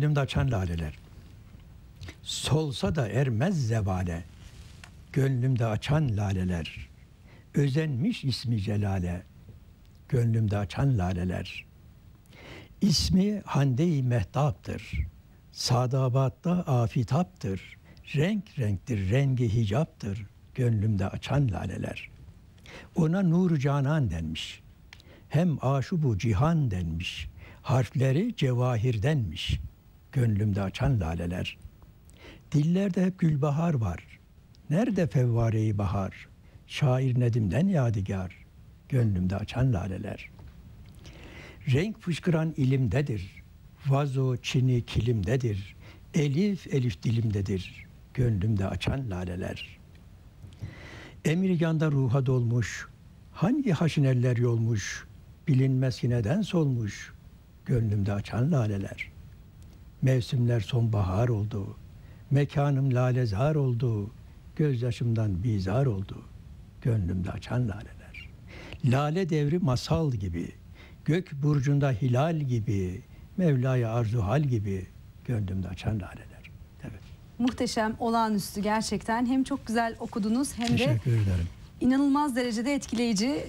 Gönlümde açan laleler. Solsa da ermez zevale. Gönlümde açan laleler. Özenmiş ismi celale. Gönlümde açan laleler. İsmi Hande-i Mehtap'tır. Sadabatta afitaptır. Renk renktir, rengi hicaptır. Gönlümde açan laleler. Ona nur canan denmiş. Hem aşubu cihan denmiş. Harfleri cevahirdenmiş. Gönlümde açan laleler. Dillerde hep gülbahar var. Nerede fevvareyi bahar? Şair Nedim'den yadigar. Gönlümde açan laleler. Renk fışkıran ilimdedir. Vazo çini kilimdedir. Elif elif dilimdedir. Gönlümde açan laleler. Emirganda ruha dolmuş. Hangi haşineller yolmuş? Bilinmez neden solmuş. Gönlümde açan laleler. Mevsimler sonbahar oldu. Mekanım lalezar oldu. Gözyaşımdan bizar oldu. Gönlümde açan laleler. Lale devri masal gibi. Gök burcunda hilal gibi. Mevla'ya arzu hal gibi. Gönlümde açan laleler. Evet. Muhteşem, olağanüstü gerçekten. Hem çok güzel okudunuz hem de Teşekkür ederim. inanılmaz derecede etkileyici